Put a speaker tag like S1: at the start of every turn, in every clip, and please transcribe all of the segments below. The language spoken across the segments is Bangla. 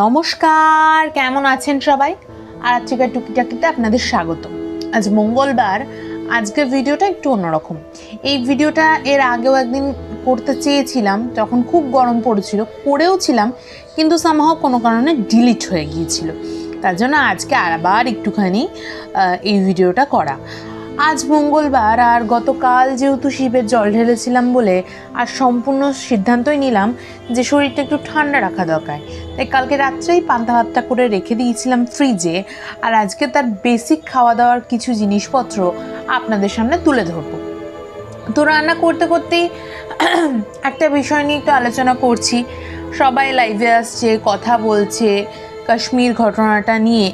S1: নমস্কার, কেমন আছেন সবাই? আর আজকের টুকিটাকিতে আপনাদের স্বাগত আজ মঙ্গলবার আজকের ভিডিওটা একটু অন্যরকম। এই ভিডিওটা এর আগেও একদিন করতে চেয়েছিলাম তখন খুব গরম পড়েছিল, করেও ছিলাম, কিন্তু সামহাও কোনো কারণে ডিলিট হয়ে গিয়েছিল। তার জন্য আজকে আবার একটুখানি এই ভিডিওটা করা। আজ মঙ্গলবার আর গতকাল যেহেতু শিবের জল ঢেলেছিলাম বলে আর সম্পূর্ণ সিদ্ধান্তই নিলাম যে শরীরটা একটু ঠান্ডা রাখা দরকার। তাই কালকে রাত্রেই পান্তা ভাতটা করে রেখে দিয়েছিলাম ফ্রিজে আর আজকে তার বেসিক খাওয়া দাওয়ার কিছু জিনিসপত্র আপনাদের সামনে তুলে ধরবো। তো রান্না করতে করতেই একটা বিষয় নিয়ে একটু আলোচনা করছি। সবাই লাইভে আসছে, কথা বলছে, কাশ্মীর ঘটনাটা নিয়ে।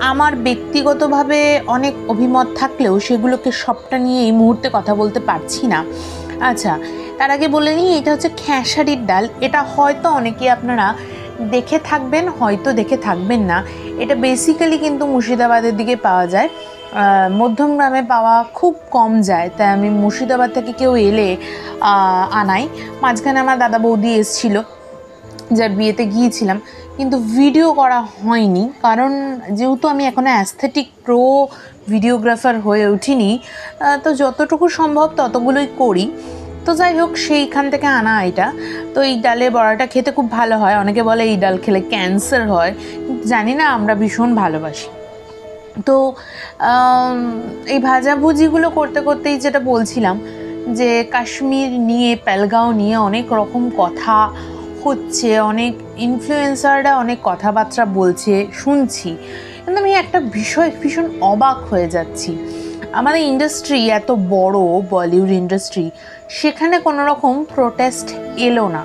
S1: আমার ব্যক্তিগতভাবে অনেক অভিমত থাকলেও সেগুলোকে সবটা নিয়ে এই মুহূর্তে কথা বলতে পারছি না। আচ্ছা তার আগে বলে নিই এটা হচ্ছে খেসারির ডাল। এটা হয়তো অনেকে আপনারা দেখে থাকবেন হয়তো দেখে থাকবেন না। এটা বেসিক্যালি কিন্তু মুর্শিদাবাদের দিকে পাওয়া যায়। আহ, মধ্যমগ্রামে পাওয়া খুব কম যায় তাই আমি মুর্শিদাবাদ থেকে কেউ এলে আনাই। মাঝখানে আমার দাদা বৌদি এসেছিল যার বিয়েতে গিয়েছিলাম। কিন্তু ভিডিও করা হয়নি, কারণ যেহেতু আমি এখনও অ্যাস্থেটিক প্রো ভিডিওগ্রাফার হয়ে উঠিনি তো যতটুকু সম্ভব ততগুলোই করি। তো যাই হোক, সেইখান থেকে আনা এটা। তো এই ডালে বড়াটা খেতে খুব ভালো হয়। অনেকে বলে এই ডাল খেলে ক্যান্সার হয়। জানি না, আমরা ভীষণ ভালোবাসি। তো এই ভাজাভুজিগুলো করতে করতেই যেটা বলছিলাম, যে কাশ্মীর নিয়ে, পেলগাঁও নিয়ে অনেক রকম কথা হচ্ছে, অনেক ইনফ্লুয়েন্সাররা অনেক কথাবার্তা বলছে, শুনছি। কিন্তু আমি একটা বিষয় ভীষণ অবাক হয়ে যাচ্ছি। আমাদের ইন্ডাস্ট্রি এত বড় বলিউড ইন্ডাস্ট্রি সেখানে কোনো রকম প্রোটেস্ট এলো না।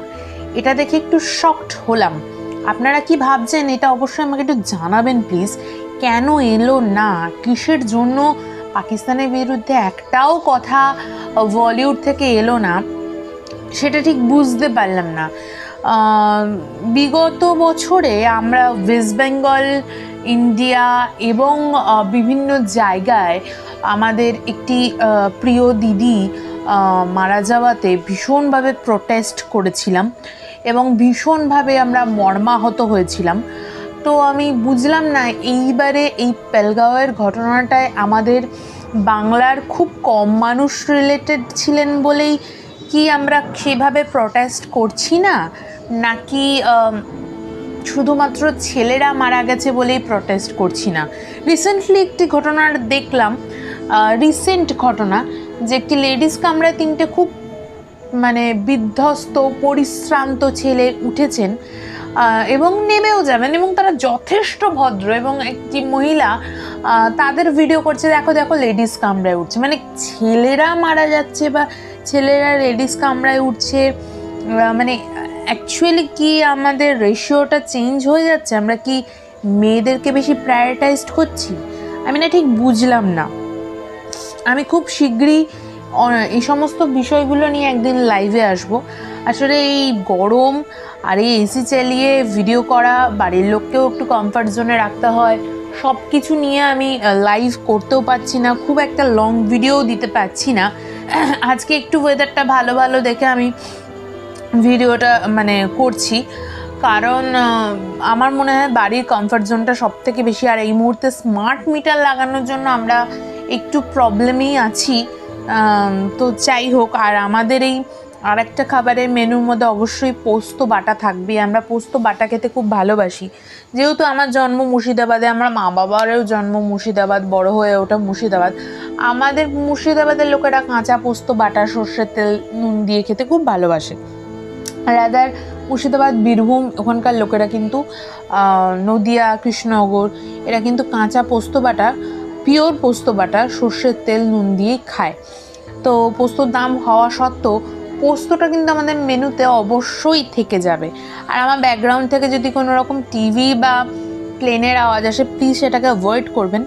S1: এটা দেখে একটু শকড হলাম। আপনারা কি ভাবছেন? এটা অবশ্যই আমাকে একটু জানাবেন প্লিজ কেন এলো না? কিসের জন্য? পাকিস্তানের বিরুদ্ধে একটাও কথা বলিউড থেকে এলো না। সেটা ঠিক বুঝতে পারলাম না। বিগত বছরে আমরা ওয়েস্ট বেঙ্গল ইন্ডিয়া এবং বিভিন্ন জায়গায় আমাদের একটি প্রিয় দিদি মারা যাওয়াতে ভীষণভাবে প্রোটেস্ট করেছিলাম এবং ভীষণভাবে আমরা মর্মাহত হয়েছিলাম। তো আমি বুঝলাম না, এইবারে এই পেলগাঁওয়ের ঘটনাটায় আমাদের বাংলার খুব কম মানুষ রিলেটেড ছিলেন বলেই কি আমরা সেভাবে প্রোটেস্ট করছি না? নাকি শুধুমাত্র ছেলেরা মারা গেছে বলেই প্রোটেস্ট করছি না? রিসেন্টলি একটি ঘটনার দেখলাম রিসেন্ট ঘটনা, যে একটি লেডিস কামরায় তিনটে খুব মানে বিধ্বস্ত, পরিশ্রান্ত ছেলে উঠেছেন এবং নেমেও যাবেন, এবং তারা যথেষ্ট ভদ্র, এবং একটি মহিলা তাদের ভিডিও করছে, দেখো দেখো লেডিস কামরায় উঠছে। মানে ছেলেরা মারা যাচ্ছে বা ছেলেরা লেডিস কামরায় উঠছে। মানে অ্যাকচুয়ালি কি আমাদের রেশিওটা চেঞ্জ হয়ে যাচ্ছে? আমরা কি মেয়েদেরকে বেশি প্রায়োরিটাইজড করছি? আমি না ঠিক বুঝলাম না। আমি খুব শীঘ্রই এই সমস্ত বিষয়গুলো নিয়ে একদিন লাইভে আসব। আসলে এই গরম আর এই এসি চালিয়ে ভিডিও করা, বাড়ির লোককেও একটু কমফর্ট জোনে রাখতে হয় সব কিছু নিয়ে আমি লাইভ করতেও পারছি না। খুব একটা লং ভিডিও দিতে পারছি না। আজকে একটু ওয়েদারটা ভালো ভালো দেখে আমি ভিডিওটা মানে করছি। কারণ আমার মনে হয় বাড়ির কমফর্ট জোনটা সব থেকে বেশি। আর এই মুহূর্তে স্মার্ট মিটার লাগানোর জন্য আমরা একটু প্রবলেমেই আছি। তো যাই হোক, আর আমাদের এই আর একটা খাবারের মেনুর মধ্যে অবশ্যই পোস্ত বাটা থাকবে আমরা পোস্ত বাটা খেতে খুব ভালোবাসি। যেহেতু আমার জন্ম মুর্শিদাবাদে, আমার মা বাবারও জন্ম মুর্শিদাবাদ, বড় হয়ে ওঠা মুর্শিদাবাদ। আমাদের মুর্শিদাবাদের লোকেরা কাঁচা পোস্ত, বাটা, সর্ষের তেল, নুন দিয়ে খেতে খুব ভালোবাসে। রাদার মুর্শিদাবাদ, বীরভূম, ওখানকার লোকেরা কিন্তু নদিয়া, কৃষ্ণনগর, এরা কিন্তু কাঁচা পোস্ত বাটা, পিওর পোস্ত বাটা, সর্ষের তেল, নুন দিয়েই খায়। তো পোস্তর দাম হওয়া সত্ত্বেও পোস্তটা কিন্তু আমাদের মেনুতে অবশ্যই থেকে যাবে। আর আমার ব্যাকগ্রাউন্ড থেকে যদি কোনো রকম টিভি বা প্লেনের আওয়াজ আসে প্লিজ সেটাকে অ্যাভয়েড করবেন।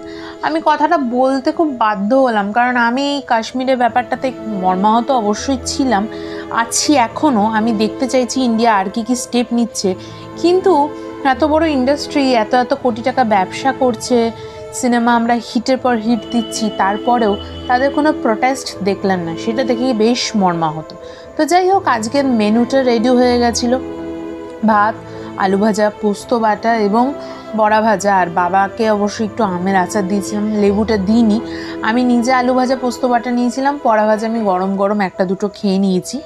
S1: আমি কথাটা বলতে খুব বাধ্য হলাম, কারণ আমি এই কাশ্মীরের ব্যাপারটাতে মর্মাহত অবশ্যই ছিলাম। আছি এখনও আমি দেখতে চাইছি ইন্ডিয়া আর কি কি স্টেপ নিচ্ছে। কিন্তু এত বড় ইন্ডাস্ট্রি এত এত কোটি টাকা ব্যবসা করছে সিনেমা আমরা হিটের পর হিট দিচ্ছি, তারপরেও তাদের কোনো প্রোটেস্ট দেখলাম না। সেটা দেখেই বেশ মর্মাহত। তো যাই হোক, আজকের মেনুটা রেডি হয়ে গেছিল। ভাত, আলু ভাজা, পোস্ত বাটা এবং বড়া ভাজা। আর বাবাকে অবশ্যই একটু আমের আচার দিয়েছিলাম, লেবুটা দিইনি। আমি নিজে আলু ভাজা, পোস্ত বাটা নিয়েছিলাম, বড়া ভাজা আমি গরম গরম একটা দুটো খেয়ে নিয়েছি।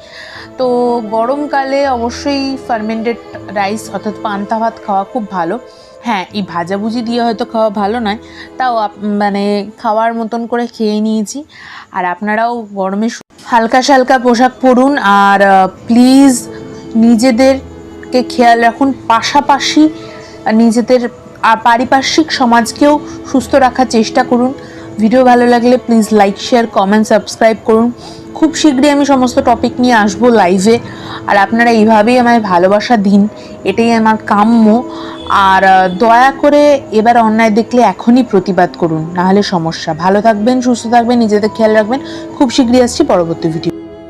S1: তো গরমকালে অবশ্যই ফার্মেন্টেড রাইস অর্থাৎ পান্তা ভাত খাওয়া খুব ভালো। হ্যাঁ এই ভাজাভুজি দিয়ে হয়তো খাওয়া ভালো নয়, তাও মানে খাওয়ার মতন করে খেয়ে নিয়েছি। আর আপনারাও গরমে সু- হালকা সালকা পোশাক পরুন আর প্লিজ নিজেদেরকে খেয়াল রাখুন। পাশাপাশি নিজেদের পারিপার্শ্বিক সমাজকেও সুস্থ রাখার চেষ্টা করুন। ভিডিও ভালো লাগলে please like share comment subscribe করুন। খুব শীঘ্রই আমি সমস্ত টপিক নিয়ে আসব লাইভে আর আপনারা এইভাবেই আমায় ভালোবাসা দিন, এটাই আমার কাম্য। আর দয়া করে এবার অন্যায় দেখলে এখনই প্রতিবাদ করুন, নাহলে সমস্যা। ভালো থাকবেন, সুস্থ থাকবেন, নিজেদের খেয়াল রাখবেন। খুব শীঘ্রই আসছি পরবর্তী ভিডিও